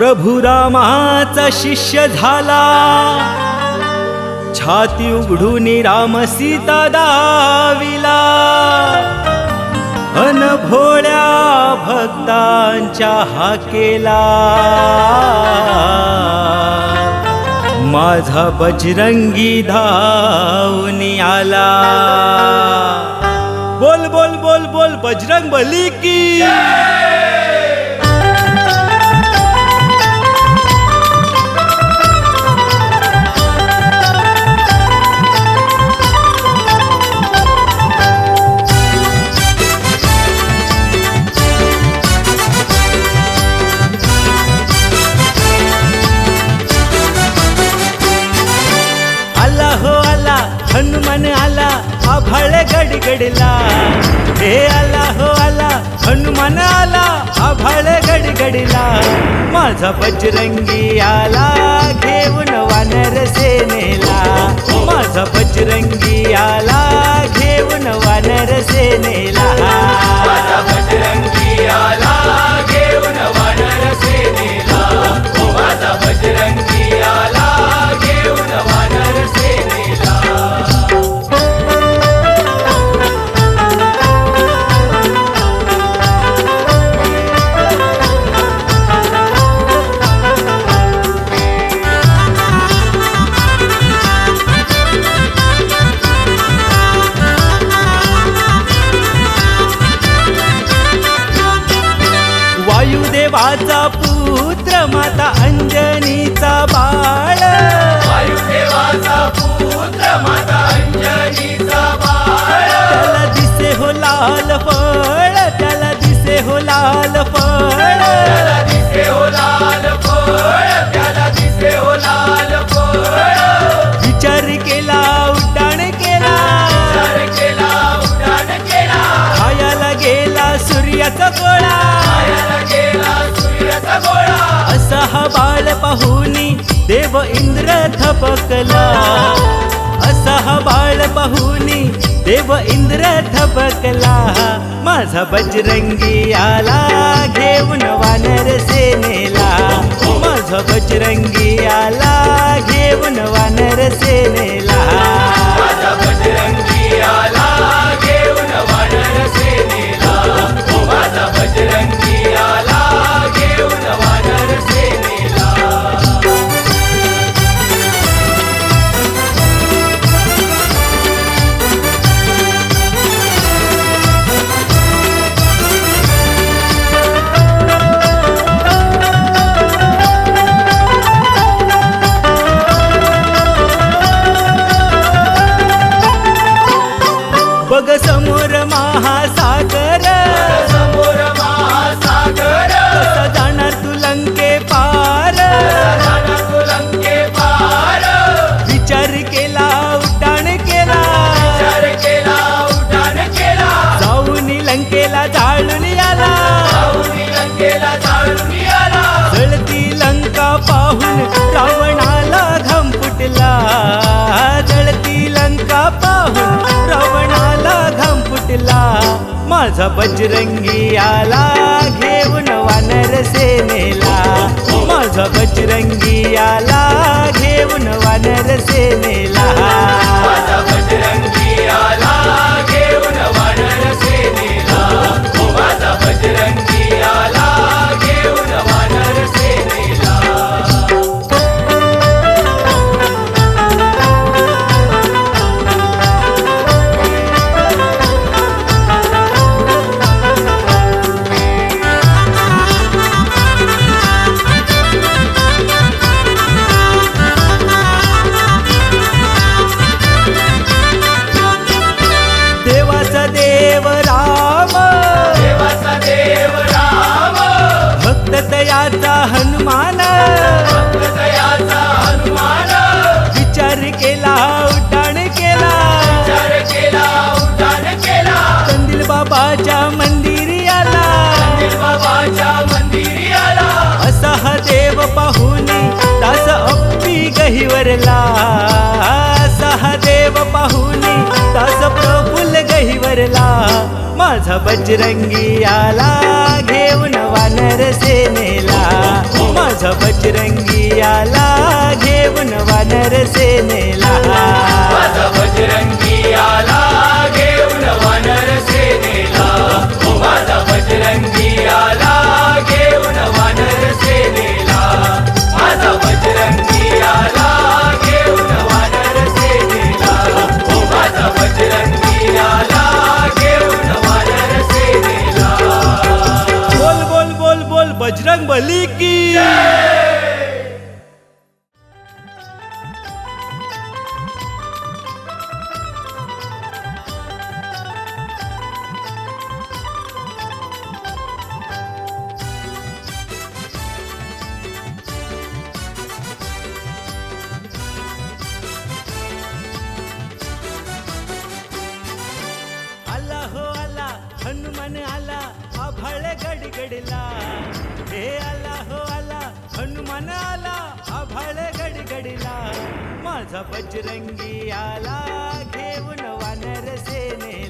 प्रभू रामाचा शिष्य झाला. छाती उघडून राम सीता दाविला. अन भोळ्या भक्तांच्या हाकेला. माझा बजरंगी धावून आला. बोल बोल बोल बोल बजरंग बली की. गडगडला. हे आला हो आला हनुमान आला आभाळ गडगडला. माझा बजरंगी आला घेऊन वानर सेनेला माझा बजरंगी आला घेऊन वानर सेनेला वायुदेवाचा पुत्र माता अंजनीचा बाळ. वायुदेवाचा पुत्र माता अंजनीचा बाळ. त्याला दिसे हो लाल फळ त्याला दिसे हो लाल फळ. त्याला दिसे हो लाल फळ. हा पाहुनी देव इंद्र थपकला. असा हा बाळ पाहुनी देव इंद्र थपकला. माझा बजरंगी आला घेऊन वानर सेनेला. माझा बजरंगी आला घेऊन मग समोर महासागर. समोर महासागर कसा जाणार तू लंके पार? तू लंके पार विचार केला उड्डाण केला. विचार केला उड्डाण केला जाऊन लंकेला जाळून आला जाऊन लंकेला जाळून आला जळती लंका पाहून रावणाला घम फुटला. जळती लंका पाहून माझा बजरंगी आला घेऊन वानर सेनेला माझा बजरंगी आला घेऊन वानर सेनेला देव राम देवाचा देव राम भक्त हनुमान. दयाचा हनुमान. विचार केला उड्डाण केला. विचार केला उड्डाण केला. कंदील बाबाच्या मंदिरी आला. बाबाच्या मंदिरी आला. असा हा देव पाहुनी दास अप्पी गहिवरला. माझा बजरंगी आला घेऊन वानर सेनेला. माझा बजरंगी आला घेऊन वानर सेनेला. माझा बजरंगी आला घडला हे आला हो आला हनुमान आला आभाळ गडगडला. माझा बजरंगी आला घेऊन वानर सेनेला.